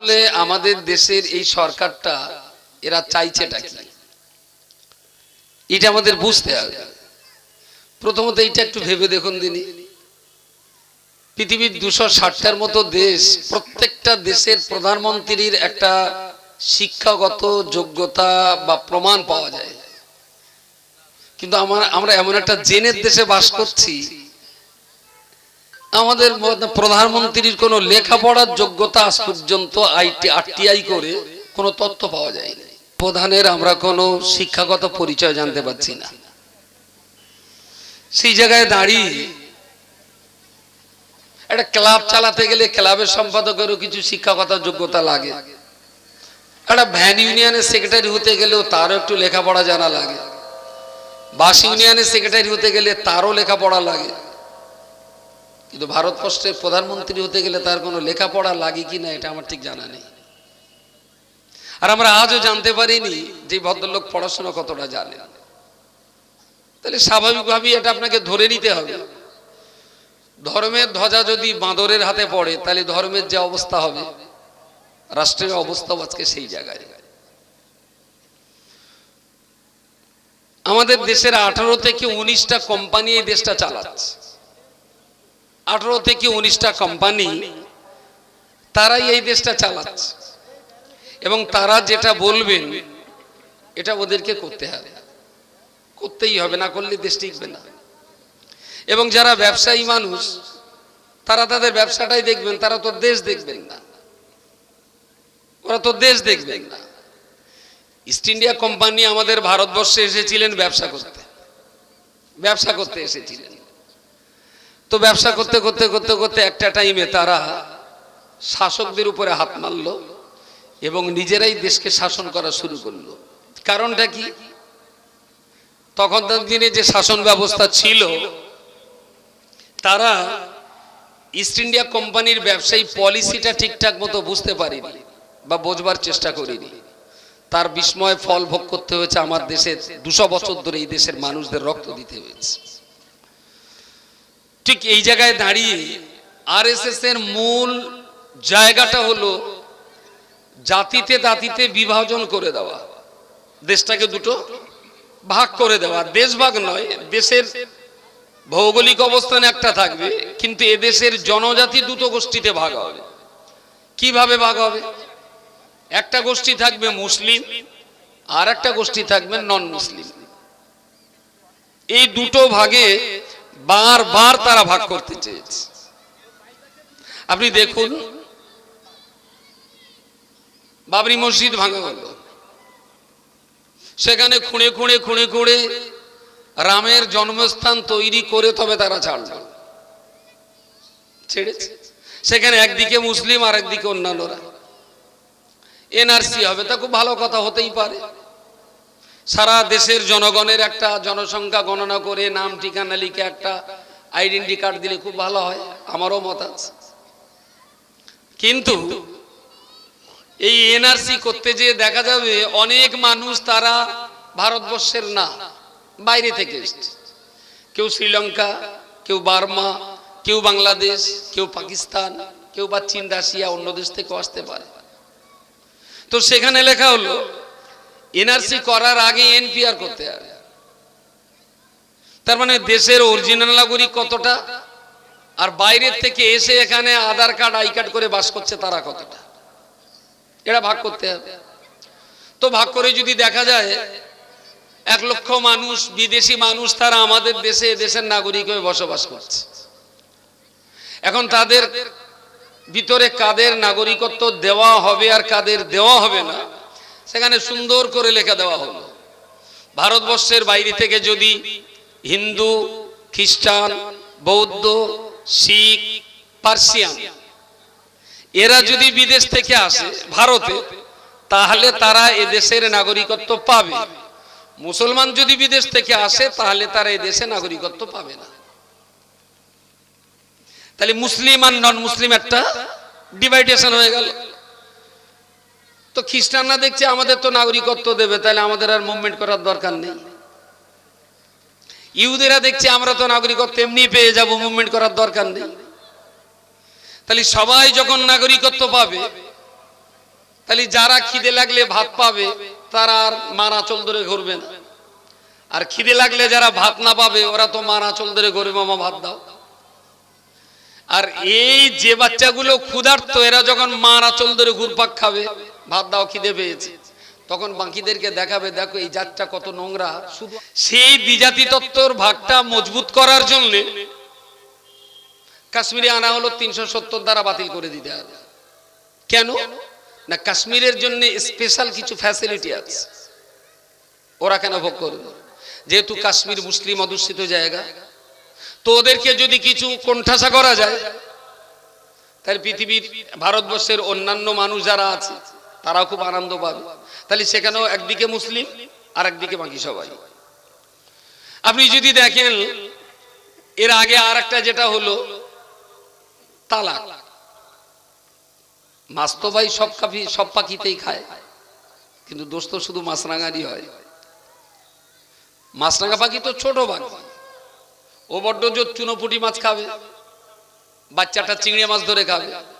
আসলে আমাদের দেশের এই সরকারটা, এরা চাইছেটা কি? এটা আমাদের বুঝতে হবে। প্রথমত এইটা একটু ভেবে দেখুন দিনই পৃথিবীর দুশো ষাটটার মতো দেশ, প্রত্যেকটা দেশের প্রধানমন্ত্রীর একটা শিক্ষাগত যোগ্যতা বা প্রমাণ পাওয়া যায়। কিন্তু আমার, আমরা এমন একটা জেনের দেশে বাস করছি আমাদের প্রধানমন্ত্রীর কোনো লেখাপড়ার যোগ্যতা আজ পর্যন্ত আইটি, আরটিআই করে কোনো তথ্য পাওয়া যায়নি। প্রধানের আমরা কোনো শিক্ষাগত পরিচয় জানতে পারছি না। সেই জায়গায় দাঁড়িয়ে একটা ক্লাব চালাতে গেলে ক্লাবের সম্পাদকেরও কিছু শিক্ষাগত যোগ্যতা লাগে। একটা ভ্যান ইউনিয়নের সেক্রেটারি হতে গেলেও তারও একটু লেখাপড়া জানা লাগে। বাস ইউনিয়নের সেক্রেটারি হতে গেলে তারও লেখাপড়া লাগে। কিন্তু ভারতবর্ষের প্রধানমন্ত্রী হতে গেলে তার কোনো লেখাপড়া লাগে কি না, এটা আমার ঠিক জানা নেই। আর আমরা আজও জানতে পারিনি যে ভদ্রলোক পড়াশোনা কতটা জানে। তাহলে স্বাভাবিকভাবেই এটা আপনাকে ধরে নিতে হবে। ধর্মের ধ্বজা যদি বাঁদরের হাতে পড়ে, তাহলে ধর্মের যে অবস্থা হবে, রাষ্ট্রের অবস্থাও আজকে সেই জায়গায়। আমাদের দেশের আঠারো থেকে উনিশটা কোম্পানি এই দেশটা চালাচ্ছে। আঠারো থেকে উনিশটা কোম্পানি তারাই এই দেশটা চালাচ্ছে। এবং তারা যেটা বলবেন, এটা ওদেরকে করতে হবে। করতেই হবে, না করলে দেশ টিকবে না। এবং যারা ব্যবসায়ী মানুষ, তারা তাদের ব্যবসাটাই দেখবেন, তারা তো দেশ দেখবেন না। ওরা তো দেশ দেখবেন না। ইস্ট ইন্ডিয়া কোম্পানি আমাদের ভারতবর্ষে এসেছিলেন ব্যবসা করতে। ব্যবসা করতে এসেছিলেন। তো ব্যবসা করতে করতে করতে করতে একটা টাইমে তারা শাসকদের উপরে হাত মারল এবং নিজেরাই দেশকে শাসন করা শুরু করল। কারণটা কি? তখনকার দিনে যে শাসন ব্যবস্থা ছিল, তারা ইস্ট ইন্ডিয়া কোম্পানির ব্যবসায়ী পলিসিটা ঠিকঠাক মতো বুঝতে পারিনি বা বোঝবার চেষ্টা করিনি। তার বিস্ময় ফল ভোগ করতে হয়েছে আমার দেশের দুশো বছর ধরে এই দেশের মানুষদের রক্ত দিতে হয়েছে। ঠিক এই জায়গায় দাঁড়িয়ে আর এর মূল জায়গাটা হলো জাতিতে দাতিতে বিভাজন করে দেওয়া। দেশটাকে দুটো ভাগ করে দেওয়া। দেশ ভাগ নয়, দেশের ভৌগোলিক অবস্থান একটা থাকবে, কিন্তু এদেশের জনজাতি দুটো গোষ্ঠীতে ভাগ হবে। কীভাবে ভাগ হবে? একটা গোষ্ঠী থাকবে মুসলিম আর একটা গোষ্ঠী থাকবে নন মুসলিম এই দুটো ভাগে বারবার তারা ভাগ করতে চেয়েছে। আপনি দেখুন, বাবরি মসজিদ ভাঙা হলো সেখানে খুঁড়ে খুঁড়ে খুঁড়ে খুঁড়ে রামের জন্মস্থান তৈরি করে তবে তারা ছাড়ল। ছেড়েছে। সেখানে একদিকে মুসলিম আর একদিকে অন্যান্যরা। এনআরসি হবে, তা খুব ভালো কথা হতেই পারে। সারা দেশের জনগণের একটা জনসংখ্যা গণনা করে নাম, ঠিকানা লিখে একটা আইডেন্টি কার্ড দিলে খুব ভালো হয়, আমারও মত আছে। কিন্তু এই এনআরসি করতে যেয়ে দেখা যাবে অনেক মানুষ তারা ভারতবর্ষের না, বাইরে থেকে এসছে। কেউ শ্রীলঙ্কা, কেউ বার্মা, কেউ বাংলাদেশ, কেউ পাকিস্তান, কেউ বা চীন, রাশিয়া অন্য দেশ থেকেও আসতে পারে। তো সেখানে লেখা হলো এনআরসি করার আগে এনপিআর করতে হবে। তার মানে দেশের অরিজিনাল নাগরিক কতটা? আর বাইরের থেকে এসে এখানে আধার কার্ড, আই কার্ড করে বাস করছে তারা কতটা? এটা ভাগ করতে হবে। তো ভাগ করে যদি দেখা যায়, এক লক্ষ মানুষ, বিদেশি মানুষ তারা আমাদের দেশে দেশের নাগরিক হয়ে বসবাস করছে। এখন তাদের ভিতরে কাদের নাগরিকত্ব দেওয়া হবে আর কাদের দেওয়া হবে না সেখানে সুন্দর করে লেখা দেওয়া হলো। ভারতবর্ষের বাইরে থেকে যদি হিন্দু, খ্রিস্টান, বৌদ্ধ, শিখ, পার্সিয়ান এরা যদি বিদেশ থেকে আসে ভারতে, তাহলে তারা এদেশের নাগরিকত্ব পাবে। মুসলমান যদি বিদেশ থেকে আসে, তাহলে তারা এদেশে নাগরিকত্ব পাবে না। তাহলে মুসলিম আর নন মুসলিম একটা ডিভাইডেশন হয়ে গেল। তো খ্রিস্টানরা দেখছে আমাদের তো নাগরিকত্ব দেবে, তাহলে আমাদের আর মুভমেন্ট করার দরকার নেই। ইহুদেরা দেখছে আমরা তো নাগরিকত্ব এমনি পেয়ে যাব মুভমেন্ট করার দরকার নেই। তাহলে সবাই যখন নাগরিকত্ব পাবে, তাহলে যারা খিদে লাগলে ভাত পাবে, তারা আর মারা চল ধরে ঘুরবে না। আর খিদে লাগলে যারা ভাত না পাবে, ওরা তো মারা চল ধরে ঘুরবে, মামা ভাত দাও। আর এই যে বাচ্চাগুলো ক্ষুধার্ত, এরা যখন মারা চল ধরে ঘুরপাক খাবে ভাত দাও, খিদে পেয়েছে। তখন বাকিদেরকে দেখাবে, দেখো এই জাতটা কত নোংরা। শুধু সেই দ্বিজাতি তত্ত্বর ভাগটা মজবুত করার জন্য কাশ্মীরে আনা হলো তিনশো সত্তর দ্বারা বাতিল করে দিতে হবে। কেন? না, কাশ্মীরের জন্য স্পেশাল কিছু ফ্যাসিলিটি আছে। ওরা কেন ভোগ করবে? যেহেতু কাশ্মীর মুসলিম অধ্যুষিত জায়গা, তো ওদেরকে যদি কিছু কোণঠাসা করা যায়, তাহলে পৃথিবীর, ভারতবর্ষের অন্যান্য মানুষ যারা আছে তারাও খুব আনন্দ পাবে তাহলে সেখানেও একদিকে মুসলিম আর একদিকে বাকি সবাই। আপনি যদি দেখেন, এর আগে আর একটা যেটা হলো, তালাক। মাছ তো ভাই সব কাপি সব পাখিতেই খায়। কিন্তু দোষ তো শুধু মাছরাঙারই হয়। মাছরাঙা পাখি তো ছোট পাখি। ও বড্ড জোর চুনোপুটি মাছ খাবে। বাচ্চাটা চিংড়ি মাছ ধরে খাবে।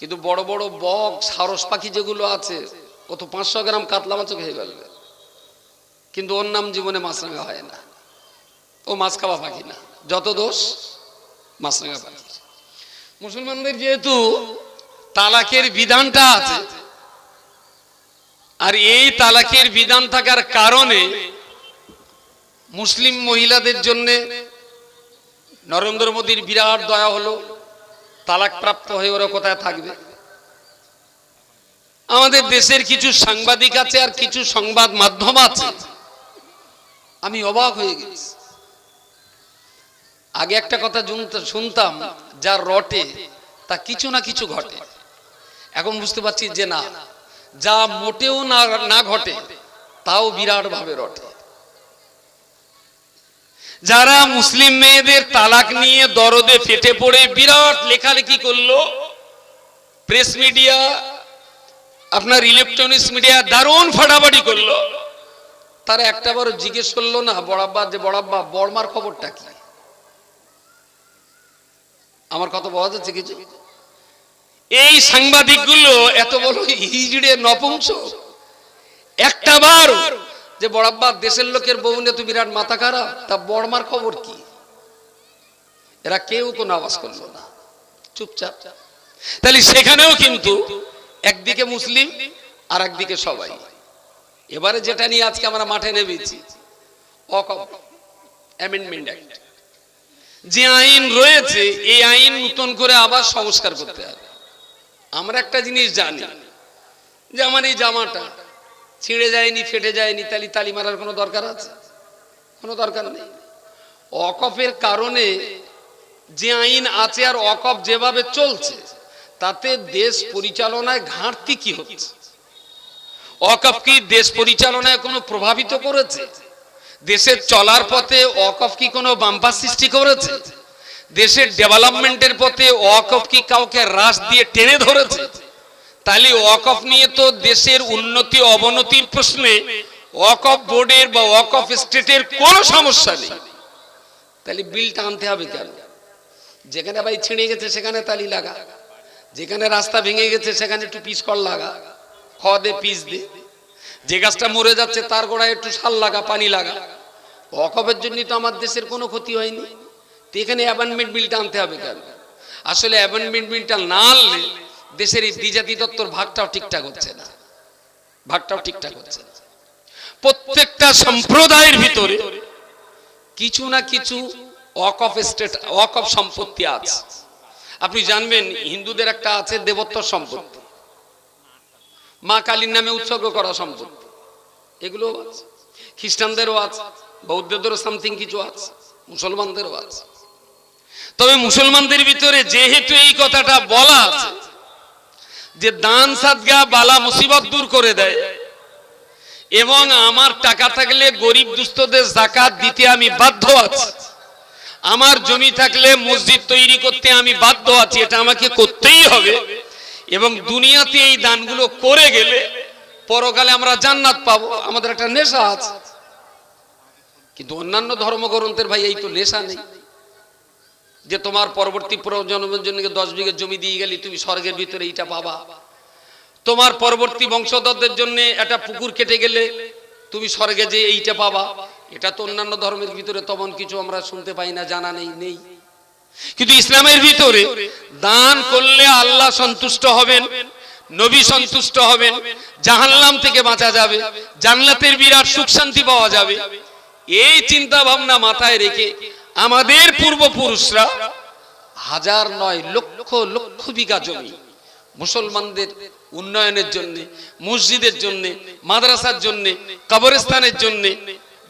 কিন্তু বড় বড় বক, সারস পাখি যেগুলো আছে ও তো পাঁচশো গ্রাম কাতলা মাছও খেয়ে ফেলবে। কিন্তু ওর নাম জীবনে মাছরাঙা হয় না। ও মাছ খাওয়া পাখি না। যত দোষ, মাছরাঙা পাখি। মুসলমানদের যেহেতু তালাকের বিধানটা আছে, আর এই তালাকের বিধান থাকার কারণে মুসলিম মহিলাদের জন্য নরেন্দ্র মোদীর বিরাট দয়া হলো। তালাক প্রাপ্ত হয়ে ওরা কোথায় থাকবে? আমাদের দেশের কিছু সাংবাদিক আছে আর কিছু সংবাদ মাধ্যম আছে। আমি অবাক হয়ে গেছি। আগে একটা কথা শুনতাম, যা রটে, তা কিছু না কিছু ঘটে। এখন বুঝতে পারছি যে না, যা মোটেও না না ঘটে, তাও বিরাট ভাবে রটে। যারা মুসলিম মেয়েদের তালাক নিয়ে দরদে ফেটে পড়ে বিরাট লেখালেখি করল প্রেস মিডিয়া আপনার ইলেকট্রনিক্স মিডিয়া দারুণ ফাটাফাটি করল। তারা একটা বার জিজ্ঞেস করল না, বড়াব্বা, যে বড়াব্বা, বড়মার খবরটা কি? আমার কত বলা যাচ্ছে কিছু? এই সাংবাদিকগুলো এত বড় হিজড়ে নপুংস একটা বার যে বড়াব্বা দেশের লোকের বউ নিয়ে তো বিরাট মাথা খারাপ, তা বড়মার খবর কি? এরা কেউ কোনো আওয়াজ করল না। চুপচাপ। তাহলে সেখানেও কিন্তু একদিকে মুসলিম আর একদিকে সবাই। এবারে যেটা নিয়ে আজকে আমরা মাঠে নেমেছি অ্যামেন্ডমেন্ট যে আইন রয়েছে, এই আইন নতুন করে আবার সংস্কার করতে হবে। আমরা একটা জিনিস জানি, যে আমার এই জামাটা ছিঁড়ে যায়নি, ফেটে যায়নি, তালি তালি মারার কোনো দরকার আছে? কোনো দরকার নেই। অকপের কারণে যে আইন আছে আর অকপ যেভাবে চলছে, তাতে দেশ পরিচালনায় ঘাটতি কি হচ্ছে? অকপ কি দেশ পরিচালনায় কোনো প্রভাবিত করেছে? দেশের চলার পথে অকপ কি কোনো বাম্পার সৃষ্টি করেছে? দেশের ডেভেলপমেন্টের পথে অকপ কি কাউকে রাস দিয়ে টেনে ধরেছে? তাহলে ওয়াকফ নিয়ে তো দেশের উন্নতি, অবনতির প্রশ্নে ওয়াকফ বোর্ডের বা ওয়াকফ স্টেটের কোনো সমস্যা নেই। তাহলে বিলটা আনতে হবে কেন? যেখানে ভাই ছিঁড়ে গেছে সেখানে তালি লাগা। যেখানে রাস্তা ভেঙে গেছে সেখানে একটু পিস কর লাগা। খ দে পিস দে। যে গাছটা মরে যাচ্ছে তার গোড়ায় একটু সাল লাগা, পানি লাগা। ওয়াকফের জন্য তো আমার দেশের কোনো ক্ষতি হয়নি। তো এখানে অ্যাবান্ডমেন্ট বিলটা আনতে হবে কেন? আসলে অ্যাবান্ডমেন্ট বিলটা না আনলে দেশের এই দ্বিজাতি তত্ত্বর ভাগটাও ঠিকঠাক হচ্ছে না। ভাগটাও ঠিকঠাক হচ্ছে না। প্রত্যেকটা সম্প্রদায়ের ভিতরে কিছু না কিছু ওয়াকফ স্টেট ওয়াকফ সম্পত্তি আছে। আপনি জানবেন, হিন্দুদের একটা আছে দেবত্ব সম্পত্তি। মা কালীর নামে উৎসর্গ করা সম্পত্তি। এগুলো আছে। খ্রিস্টানদেরও আছে, বৌদ্ধদেরও সামথিং কিছু আছে, মুসলমানদেরও আছে। তবে মুসলমানদের ভিতরে যেহেতু এই কথাটা বলা আছে যে দান সাদগা বালা মুসিবত দূর করে দেয়। এবং আমার টাকা থাকলে গরিব দুস্থদের জাকাত দিতে আমি বাধ্য আছি। আমার জমি থাকলে মসজিদ তৈরি করতে আমি বাধ্য আছি, এটা আমাকে করতেই হবে। এবং দুনিয়াতে এই দানগুলো করে গেলে পরকালে আমরা জান্নাত পাবো, আমাদের একটা নেশা আছে। কিন্তু অন্যান্য ধর্মগ্রন্থের ভাই, এই তো নেশা নেই। যে তোমার পরবর্তী প্রজন্মের জন্য দশ বিঘা জমি দিয়ে গেলি, তুমি স্বর্গের ভিতরে এইটা পাবা। তোমার পরবর্তী বংশধরদের জন্য একটা পুকুর কেটে গেলে, তুমি স্বর্গে যে এইটা পাবা। এটা তো অন্যান্য ধর্মের ভিতরে তেমন কিছু আমরা শুনতে পাই না, জানা নেই নেই। কিন্তু ইসলামের ভিতরে দান করলে আল্লাহ সন্তুষ্ট হবেন, নবী সন্তুষ্ট হবেন, জাহান্নাম থেকে বাঁচা যাবে, জান্নাতের বিরাট সুখ শান্তি পাওয়া যাবে। এই চিন্তা ভাবনা মাথায় রেখে আমাদের পূর্বপুরুষরা হাজার নয় লক্ষ লক্ষ বিঘা জমি। মুসলমানদের উন্নয়নের জন্য, মসজিদের জন্য, মাদ্রাসার জন্য, কবরস্থানের জন্য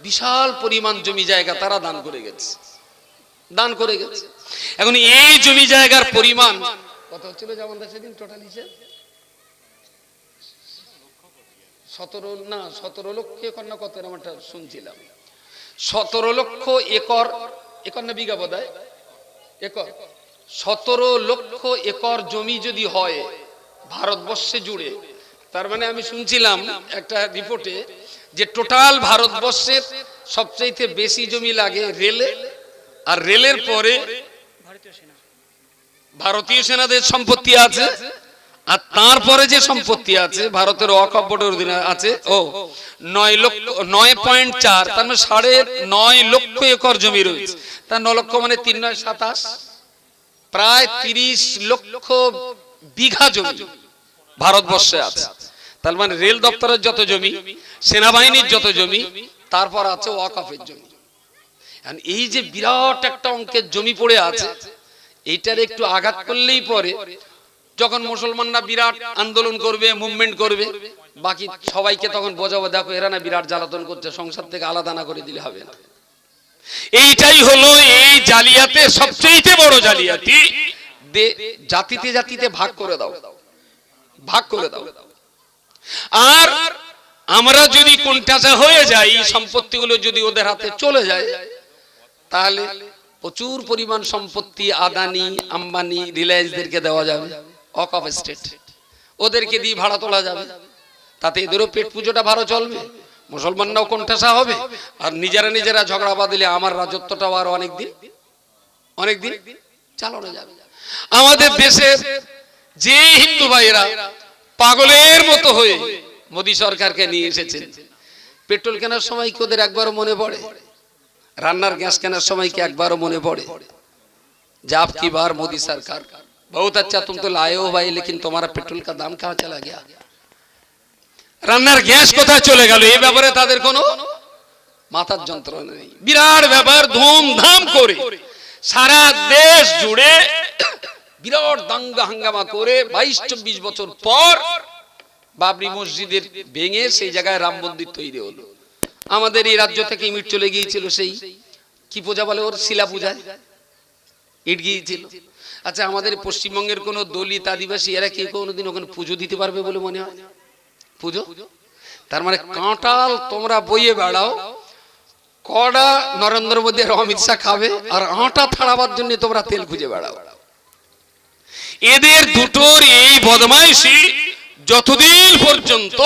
বিশাল পরিমাণ জমি জায়গা তারা দান করে গেছে। দান করে গেছে। এখন এই জমি জায়গার পরিমাণ কত হচ্ছিল যেমন সেদিন টোটাল হিসেব? সতেরো, না, সতেরো লক্ষ একর না কত একটা শুনছিলাম। সতেরো লক্ষ একর একর বিঘা বোধ একর। সতেরো লক্ষ একর জমি যদি হয়, ভারতবর্ষে জুড়ে, তার মানে আমি শুনছিলাম একটা রিপোর্টে যে টোটাল ভারতবর্ষের সবচাইতে বেশি জমি লাগে রেলে আর রেলের পরে ভারতীয় সেনাদের সম্পত্তি আছে। আর তারপরে যে সম্পত্তি আছে, ভারতের ওয়াকফ বোর্ডের অধীনে আছে, ও, নয় লক্ষ, নয় পয়েন্ট চার, তার মানে সাড়ে নয় লক্ষ একর জমি রয়েছে। তার ন লক্ষ মানে তিন নয় সাতাশ প্রায় তিরিশ লক্ষ বিঘা জমি ভারতবর্ষে আছে। তার মানে রেল দপ্তরের যত জমি, সেনাবাহিনীর যত জমি, তারপর আছে ওয়াকফের জমি। এই যে বিরাট একটা অঙ্কের জমি পড়ে আছে, এইটার একটু আঘাত করলেই পরে যখন মুসলমানরা বিরাট আন্দোলন করবে মুভমেন্ট করবে, বাকি সবাইকে তখন বোঝাবো, দেখো এরা না বিরাট জ্বালাতন করছে, সংসার থেকে আলাদা না করে দিলে হবে এইটাই হলো এই জালিয়াতে সবচেয়ে বড় জালিয়াতি। জাতিতে জাতিতে ভাগ করে দাও। ভাগ করে দাও। আর আমরা যদি কোনটাচা হয়ে যাই, সম্পত্তিগুলো যদি ওদের হাতে চলে যায়, তাহলে প্রচুর পরিমাণ সম্পত্তি, আদানি, আম্বানি, রিলায়েন্সদেরকে দেওয়া যাবে। অকফ স্টেট ওদেরকে দিয়ে ভাড়া তোলা যাবে। তাতে এদেরও পেট পুজোটা ভালো চলবে। মুসলমানরাও কণ্ঠাসা হবে। আর নিজেরা নিজেরা ঝগড়া বাঁধলে আমার রাজত্বটাও আর অনেকদিন অনেকদিন চালানো যাবে। আমাদের দেশের যে হিন্দু ভাইয়েরা পাগলের মতো হয়ে মোদী সরকারকে নিয়ে এসেছেন, পেট্রোল কেনার সময় কি ওদের একবারও মনে পড়ে? রান্নার গ্যাস কেনার সময় কি একবারও মনে পড়ে? যাব কি বার মোদী সরকার बहुत अच्छा तुम तो लाए हो भाई लेकिन तुम्हारा पेट्रोल का दाम कहाँ चला गया রান্নার গ্যাস কোথায় চলে গেল এই ব্যাপারে তাদের কোনো মাথার যন্ত্রণা নেই বিরাট ব্যাপার ধুমধাম করে সারা দেশ জুড়ে বিরাট দাঙ্গা হাঙ্গামা করে বাইশ চব্বিশ বছর পর বাবরি মসজিদের ভেঙে সেই জায়গায় রাম মন্দির তৈরি হলো আমাদের এই রাজ্য থেকে ইমিট চলে গিয়েছিল সেই কি পূজা বলে ওর শিলা পূজায় ইট গিয়েছিল আচ্ছা আমাদের পশ্চিমবঙ্গের কোন দলিত আদিবাসী, এরা কি কোনোদিন ওখানে পুজো দিতে পারবে বলে মনে হয়? পুজো? তার মানে কাঁটাল তোমরা বইয়ে বেড়াও, কড়া নরেন্দ্র মোদী আর অমিত শাহ খাবে, আর আটা থাড়াবার জন্য তোমরা তেল খুঁজে বেড়াও। এদের দুটোর এই বদমাইশি যতদিন পর্যন্ত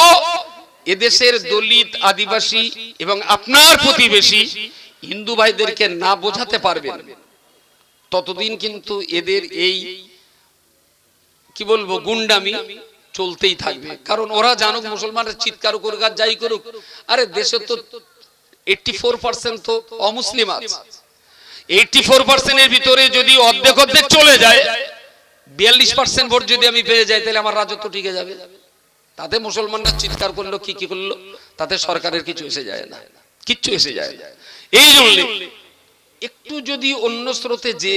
এদেশের দলিত আদিবাসী এবং আপনার প্রতিবেশী হিন্দু ভাইদেরকে না বোঝাতে পারবেন ততদিন কিন্তু এদের এই, কি বলব, গুন্ডামি চলতেই থাকবে। কারণ ওরা জানুক, মুসলমানরা চিৎকার করুক আর যাই করুক, আরে দেশে তো এইটটি ফোর পার্সেন্ট তো অমুসলিম আছে। এইটটি ফোর পার্সেন্টের ভিতরে যদি অর্ধেক অর্ধেক চলে যায়, বিয়াল্লিশ পার্সেন্ট ভোট যদি আমি পেয়ে যাই, তাহলে আমার রাজত্ব টিকে যাবে। তাতে মুসলমানরা চিৎকার করল, কি কি করল, তাতে সরকারের কিছু এসে যায় না। কিচ্ছু এসে যায় না। এই জন্য একটু যদি অন্য স্রোতে যে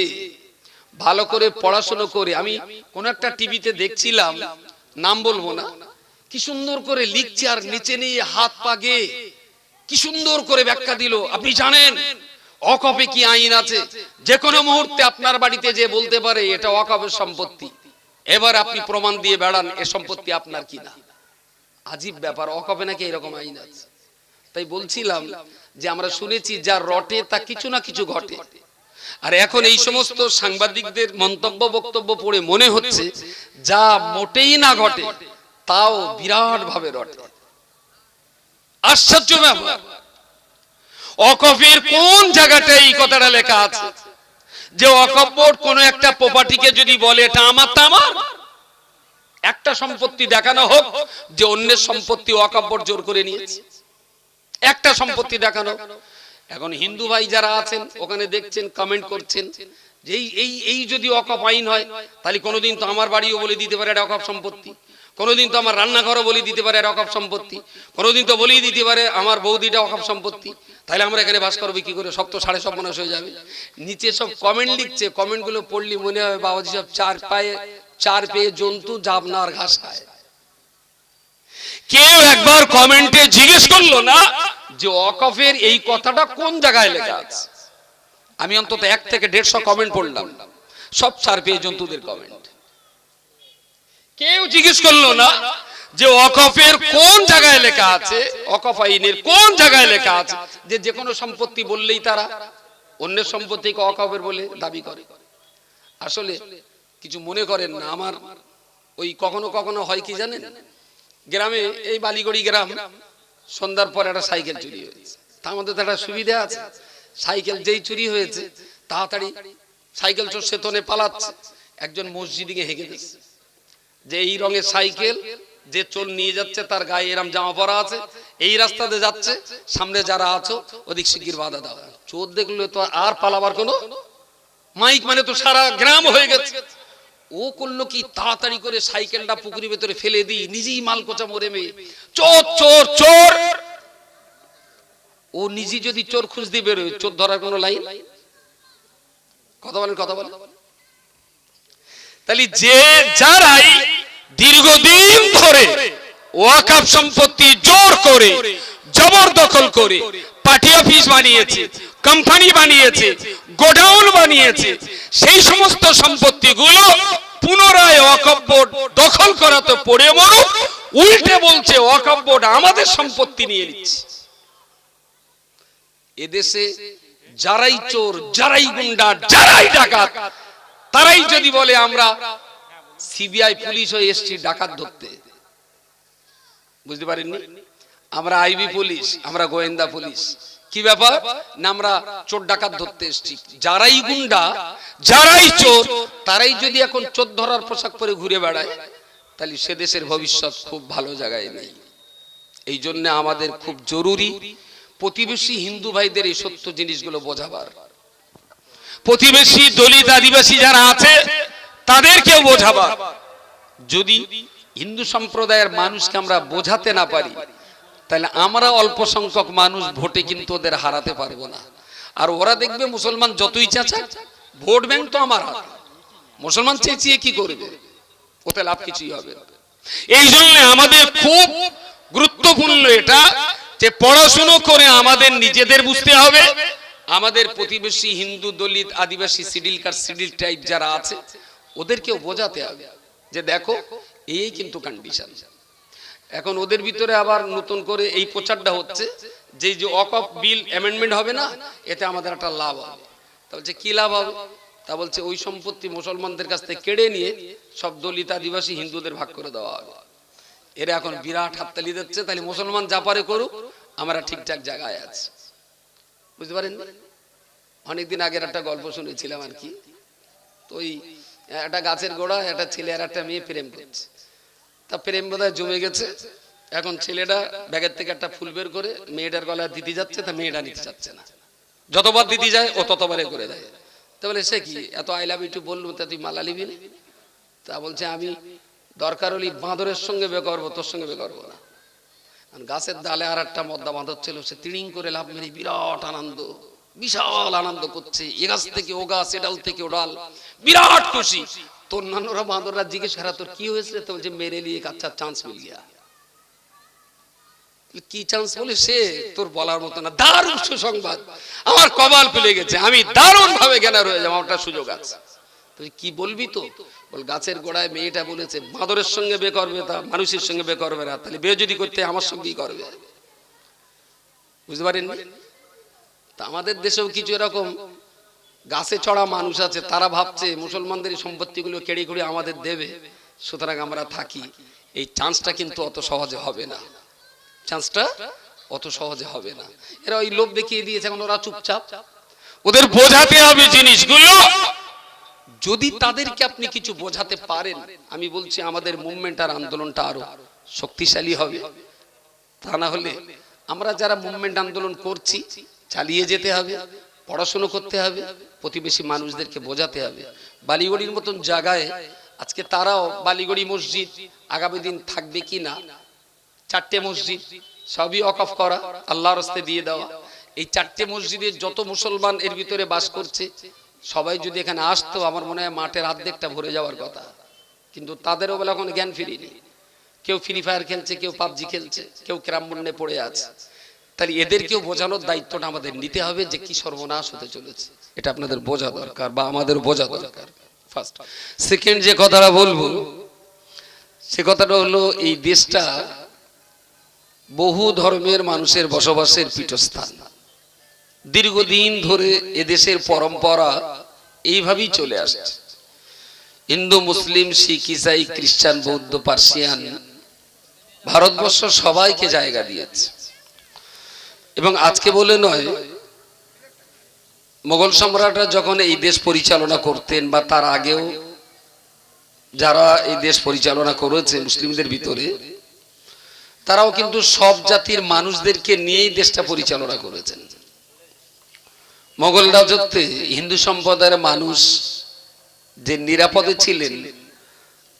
ভালো করে পড়াশোনা করে, আমি কোন একটা টিভিতে দেখছিলাম, নাম বলব না, কি সুন্দর করে লিখছে আর নিচে নিয়ে হাত পাগে কি সুন্দর করে ব্যাখ্যা দিল, আপনি জানেন? অকপে কি আইন আছে? যে কোনো মুহূর্তে আপনার বাড়িতে যে বলতে পারে, এটা অকপের সম্পত্তি। এবার আপনি প্রমাণ দিয়ে বেড়ান, এ সম্পত্তি আপনার কিনা। আজীব ব্যাপার অকপে নাকি এরকম আইন আছে। তাই বলছিলাম যে আমরা শুনেছি যা রটে তা কিছু না কিছু ঘটে। আর এখন এই সমস্ত সাংবাদিকদের মন্তব্য বক্তব্য পড়ে মনে হচ্ছে যা মোটেই না ঘটে তাও বিরাট ভাবে রটে। আশ্চর্য ব্যাপার। অকফের কোন জায়গাটায় এই কথাটা লেখা আছে? যে বোর্ড কোন একটা প্রপার্টিকে যদি বলে এটা আমার তা আমার। একটা সম্পত্তি দেখানো হোক যে অন্যের সম্পত্তি অকাব্যর জোর করে নিয়েছে। একটা সম্পত্তি দেখানো। এখন হিন্দু ভাই যারা আছেন ওখানে দেখছেন কমেন্ট করছেন। যে এই এই এই যদি অকপ আইন হয় তাহলে কোনোদিন তো আমার বাড়িও বলে দিতে পারে এটা অকপ সম্পত্তি। কোনোদিন তো আমার রান্নাঘরও বলে দিতে পারে এটা অকপ সম্পত্তি। কোনোদিন তো বলেই দিতে পারে আমার বৌদিটা অকপ সম্পত্তি। তাহলে আমরা এখানে বাস করব কি করে? সব তো সাড়ে সব মানুষ হয়ে যাবে। নিচে সব কমেন্ট লিখছে। কমেন্টগুলো পড়লি মনে হবে বাবাজি সব চার পায়ে চার পেয়ে জন্তু জাবনার ঘাস খায়। কেউ একবার কমেন্টে জিজ্ঞেস করল না যে অকফের এই কথাটা কোন জায়গায় লেখা আছে? আমি অন্তত এক থেকে দেড়শো কমেন্ট পড়লাম। সব চার পেয়ে জন্তুদের কমেন্ট। কেউ জিজ্ঞেস করল না যে অকফের কোন জায়গায় লেখা আছে অকফ আইনের কোন জায়গায় লেখা আছে, যে যে কোনো সম্পত্তি বললেই তারা, অন্যের সম্পত্তিকে অকফের বলে দাবি করে। আসলে কিছু মনে করেন না, আমার ওই কখনো কখনো হয় কি জানেন? গ্রামে এই বালিগড়ি গ্রাম, সন্ধ্যার পর একটা সাইকেল চুরি হয়েছে। তার মধ্যে তো একটা সুবিধা আছে। সাইকেল যেই চুরি হয়েছে, তাড়াতাড়ি সাইকেল চোর সেতনে পালাচ্ছে। একজন মসজিদিকে হেঁকে দিচ্ছে যে এই রঙের সাইকেল যে চোর নিয়ে যাচ্ছে, তার গায়ে এরম জামা পরা আছে, এই রাস্তাতে যাচ্ছে। সামনে যারা আছো, ওদিক শিগগির বাধা দাও। চোর দেখলে তো আর পালাবার কোনো মাইক মানে তো সারা গ্রাম হয়ে গেছে। ও করল কি? তাড়াতাড়ি করে সাইকেলটা পুকুরের ভেতরে ফেলে দিই, নিজেই মাল কোচা মরে মেয়ে। চোর চোর চোর! ও নিজে যদি চোর খুঁজতে বেরোয়, চোর ধরার কোনো লাইন? কথা বলেন কথা বলেন। তাহলে যে যারাই দীর্ঘদিন ধরে ওয়াকাফ সম্পত্তি জোর করে, জবরদখল করে, পার্টি অফিস বানিয়েছে কোম্পানি বানিয়েছে, গোডাউন বানিয়েছে, সেই সমস্ত সম্পত্তিগুলো পুনরায় বোর্ড দখল করা তো পড়ে মরুক, উল্টে বলছে বোর্ড আমাদের সম্পত্তি নিয়ে নিচ্ছে। এদেশে যারাই চোর, যারাই গুন্ডা, যারাই ডাকাত, তারাই যদি বলে আমরা সিবিআই পুলিশ হয়ে এসছি ডাকাত ধরতে। বুঝতে পারেননি? আমরা আইবি পুলিশ, আমরা গোয়েন্দা পুলিশ। কি ব্যাপার? না আমরা চোর ডাকাত ধরতে এসছি। যারাই গুন্ডা যারাই চোর তারাই যদি এখন চোর ধরার পোশাক পরে ঘুরে বেড়ায় তাহলে সে দেশের ভবিষ্যৎ খুব ভালো জায়গায় নেই। এই জন্য আমাদের খুব জরুরি প্রতিবেশী হিন্দু ভাইদের এই সত্য জিনিসগুলো বোঝাবার। প্রতিবেশী দলিত আদিবাসী যারা আছে তাদেরকেও বোঝাবা যদি হিন্দু সম্প্রদায়ের মানুষকে আমরা বোঝাতে না পারি তাহলে আমরা অল্প সংখ্যক মানুষ ভোটে কিন্তু ওদের হারাতে পারব না। আর ওরা দেখবে মুসলমান যতই চাচা ভোট ব্যাংক তো আমার মুসলমান চেঁচিয়ে কি করবে? ওতে লাভ কিছুই হবে এই জন্য আমাদের খুব গুরুত্বপূর্ণ এটা যে পড়াশুনো করে আমাদের নিজেদের বুঝতে হবে। আমাদের প্রতিবেশী হিন্দু, দলিত, আদিবাসী, সিডিল কার, সিডিল টাইপ যারা আছে, ওদেরকেও বোঝাতে হবে যে দেখো, এই কিন্তু কন্ডিশন এখন ওদের ভিতরে আবার নতুন করে এই প্রচারটা হচ্ছে যে যে অকপ বিল অ্যামেন্ডমেন্ট হবে না, এতে আমাদের একটা লাভ হবে। তা বলছে, কি লাভ হবে? তা বলছে, ওই সম্পত্তি মুসলমানদের কাছ থেকে কেড়ে নিয়ে সব দলিত আদিবাসী হিন্দুদের ভাগ করে দেওয়া হবে। এরা এখন বিরাট হাততালি দিচ্ছে, তাহলে মুসলমান যা পারে করুক, আমরা ঠিকঠাক জায়গায় আছি। বুঝতে পারেন? অনেকদিন আগের একটা গল্প শুনেছিলাম আর কি। তো ওই একটা গাছের গোড়া একটা ছেলে আর একটা মেয়ে প্রেম করছে। তা প্রেম বোধহয় জমে গেছে। এখন ছেলেটা ব্যাগের থেকে একটা ফুল বের করে মেয়েটার গলায় দিতে যাচ্ছে, তা মেয়েটা নিতে যাচ্ছে না। যতবার দিতে যায়, ও ততবারে করে দেয়। তা বলে, সে কি? এত আই লাভ ইউ বলল তা তুই মালা নিবি তা বলছে, আমি দরকার হলে বাঁদরের সঙ্গে বে করব, তোর সঙ্গে বে করব না। গাছের ডালে আর একটা মদ্দা বাঁধর ছিল, সে তিড়িং করে লাভ মেরে বিরাট আনন্দ, বিশাল আনন্দ করছে। এ গাছ থেকে ও গাছ, এ ডাল থেকে ও ডাল। বিরাট খুশি। তোর নানুরা বাঁদররা জিজ্ঞেস করা তোর কি হয়েছে? তো বলছে, মেরে লিয়ে আচ্ছা চান্স মিল গিয়া। কি চান্স বলে, সে তোর বলার মতো না। দারুণ সুসংবাদ। আমার কপাল খুলে গেছে। আমি দারুণ ভাবে জ্ঞানা রয়ে যাব। আমার সুযোগ আছে। তুই কি বলবি তো? বল, গাছের গোড়ায় মেয়েটা বলেছে, বাঁদরের সঙ্গে বে করবে তা, মানুষের সঙ্গে বে করবে না। তাহলে বিয়ে যদি করতে আমার সঙ্গেই করবে। বুঝতে পারেন তা আমাদের দেশেও কিছু এরকম গাছে চড়া মানুষ আছে, তারা ভাবছে মুসলমানদের সম্পত্তিগুলো কেড়ে করে আমাদের দেবে। সুতরাং আমরা থাকি। এই চান্সটা কিন্তু অত সহজে হবে না। চান্সটা অত সহজে হবে না। এরা ওই লোভ দেখিয়ে দিয়েছে, এখন ওরা চুপচাপ। ওদের বোঝাতে হবে জিনিসগুলো। যদি তাদেরকে আপনি কিছু বোঝাতে পারেন, আমি বলছি আমাদের মুভমেন্ট আর আন্দোলনটা আরও শক্তিশালী হবে। তা না হলে আমরা যারা মুভমেন্ট আন্দোলন করছি, চালিয়ে যেতে হবে, পড়াশুনো করতে হবে প্রতিবেশী মানুষদেরকে বোঝাতে হবে। বালিগড়ির মতন জায়গায় আজকে তারাও বালিগড়ি মসজিদ আগামী দিন থাকবে কি না? চারটে মসজিদ, সবই অকফ করা, আল্লাহর রাস্তে দিয়ে দেওয়া। এই চারটে মসজিদের যত মুসলমান এর ভিতরে বাস করছে, সবাই যদি এখানে আসতো, আমার মনে হয় মাঠের অর্ধেকটা ভরে যাওয়ার কথা। কিন্তু তাদেরও বেলা কোনো জ্ঞান ফিরিনি। কেউ ফ্রি ফায়ার খেলছে, কেউ পাবজি খেলছে, কেউ ক্রামবন্যে পড়ে আছে। তাহলে এদেরকেও বোঝানোর দায়িত্বটা আমাদের নিতে হবে যে কি সর্বনাশ হতে চলেছে। এটা আপনাদের বোঝা দরকার বা আমাদের বোঝা দরকার। ফার্স্ট সেকেন্ড যে কথাটা বলব, সে কথাটা হলো, এই দেশটা বহু ধর্মের মানুষের বসবাসের পীঠস্থান। দীর্ঘদিন ধরে এদেশের পরম্পরা এইভাবেই চলে আসছে। হিন্দু, মুসলিম, শিখ, ইসাই, খ্রিস্টান, বৌদ্ধ, পার্সিয়ান ভারতবর্ষ সবাইকে জায়গা দিয়েছে। এবং আজকে বলে নয় মোগল সম্রাটরা যখন এই দেশ পরিচালনা করতেন বা তার আগেও যারা এই দেশ পরিচালনা করেছে মুসলিমদের ভিতরে, তারাও কিন্তু সব জাতির মানুষদেরকে নিয়েই দেশটা পরিচালনা করেছেন। মোগল রাজত্বে হিন্দু সম্প্রদায়ের মানুষ যে নিরাপদে ছিলেন,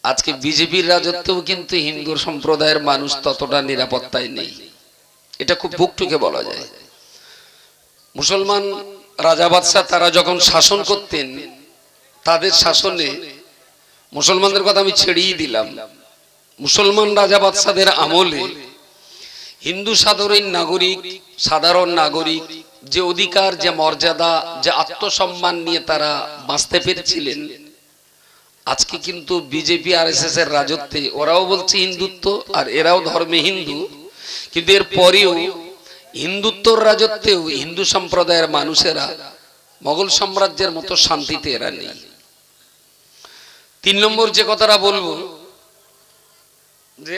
আজকে বিজেপির রাজত্বেও কিন্তু হিন্দু সম্প্রদায়ের মানুষ ততটা নিরাপত্তায় নেই। এটা খুব বুকটুকে বলা যায়। মুসলমান রাজা বাদশাহ তারা যখন শাসন করতেন, তাদের শাসনে মুসলমানদের কথা আমি ছেড়েই দিলাম। মুসলমান রাজা বাদশাদের আমলে হিন্দু সাধারণ নাগরিক সাধারণ নাগরিক, যে অধিকার, যে মর্যাদা, যে আত্মসম্মান নিয়ে তারা বাঁচতে পেরেছিলেন, আজকে কিন্তু বিজেপি আর এস এর রাজত্বে ওরাও বলছে হিন্দুত্ব আর এরাও ধর্মে হিন্দু, কিন্তু এর পরেও হিন্দুত্বর রাজত্বেও হিন্দু সম্প্রদায়ের মানুষেরা মোগল সাম্রাজ্যের মতো শান্তিতে এরা নেই। তিন নম্বর যে কথাটা বলব, যে